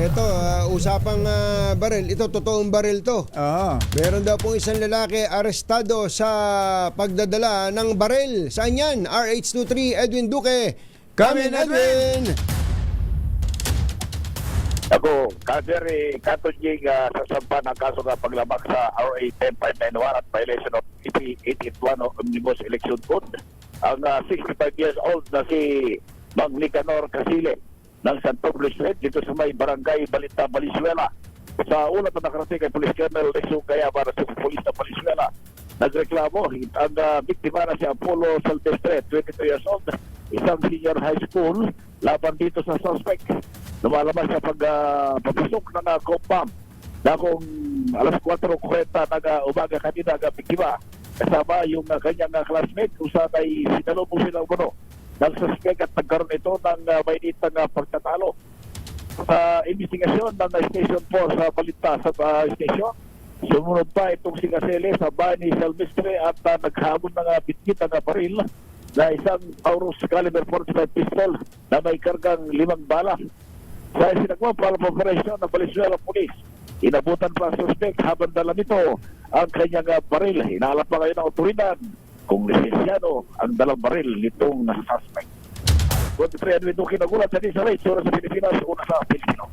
Ito, ah, usapang ah, baril. Ito, totoong baril to. Oo. Meron daw pong isang lalaki arestado sa pagdadala ng baril. Saan yan? RH23 Edwin Duque. Come in, Edwin! Ako, Kader, eh, Katunjing uh, sasampa ng kaso ng paglabak sa RA 10591 at violation of EP 881 of Omnibus Election Code. Ang ah, 65 years old na si Mang Nicanor Casile ng Santo Street dito sa may barangay Balita, Valenzuela. Sa ulat na nakarating kay Police Colonel Kaya para sa Police na Valenzuela, nagreklamo ang ah, biktima na si Apollo Salvestre, 22 years old, isang senior high school, laban dito sa suspect. Lumalabas sa pag ah, papasok ng uh, compound na kung alas 4.40 ng ah, umaga kanina ang biktima kasama yung ah, kanyang ah, classmate kung saan ay sinalubong silang guno suspect at nagkaroon ito ng uh, mainitang uh, pagtatalo sa investigasyon ng uh, Station 4 sa Balita sa uh, station. Sumunod pa itong si Casele sa bahay ni Salvestre at uh, naghamon ng uh, bitbit ng uh, baril na isang Taurus caliber 45 pistol na may kargang limang bala. Sa sinagwa para operasyon ng Valenzuela Police, inabutan pa ang suspect habang dala nito ang kanyang baril. Inaalap pa ngayon ng otoridad kung lisensyado ang dalang baril nitong nasa suspect. 23 Edwin Duque nagulat sa Disa Ray, sa Pilipinas, una sa Pilipino.